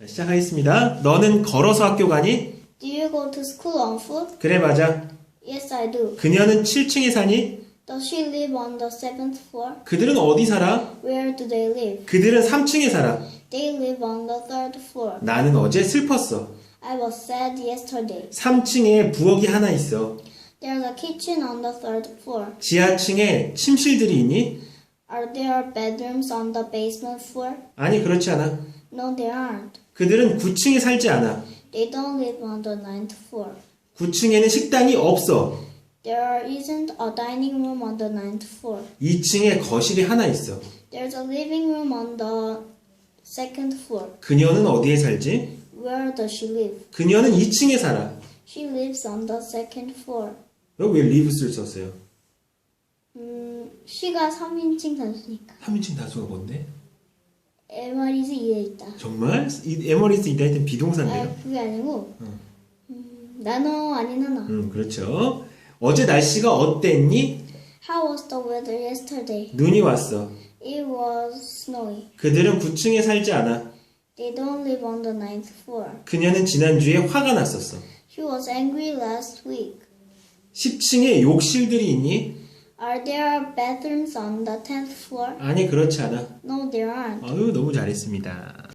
자, 시작하겠습니다. 너는 걸어서 학교 가니? Do you go to school on foot? 그래, 맞아. Yes, I do. 그녀는 7층에 사니? Does she live on the seventh floor? 그들은 어디 살아? Where do they live? 그들은 3층에 살아. They live on the third floor. 나는 어제 슬펐어. I was sad yesterday. 3층에 부엌이 하나 있어. There's a kitchen on the third floor. 지하층에 침실들이 있니? Are there bedrooms on the basement floor? 아니, 그렇지 않아. No, there aren't. 그들은 9층에 살지 않아. They don't live on the ninth floor. 9층에는 식당이 없어. There isn't a dining room on the ninth floor. 2층에 거실이 하나 있어. There's a living room on the second floor. 그녀는 어디에 살지? Where does she live? 그녀는 2층에 살아. She lives on the second floor. 여기 왜 live스를 썼어요? 음, she가 3인칭 단수니까. 3인칭 단수가 뭔데? MR이지 이에 있다. 정말? 이 에머리스 이다 했던 비동사인데요. 아, 그게 아니고, 응. 음, 나너 아닌 하나. 음, 그렇죠. 어제 날씨가 어땠니? How was the weather yesterday? 눈이 왔어. It was snowy. 그들은 9층에 살지 않아. They don't live on the ninth floor. 그녀는 지난주에 화가 났었어. She was angry last week. 10층에 욕실들이 있니? Are there bedrooms on the tenth floor? 아니, 그렇지 않아. No, there aren't. 아유, 너무 잘했습니다.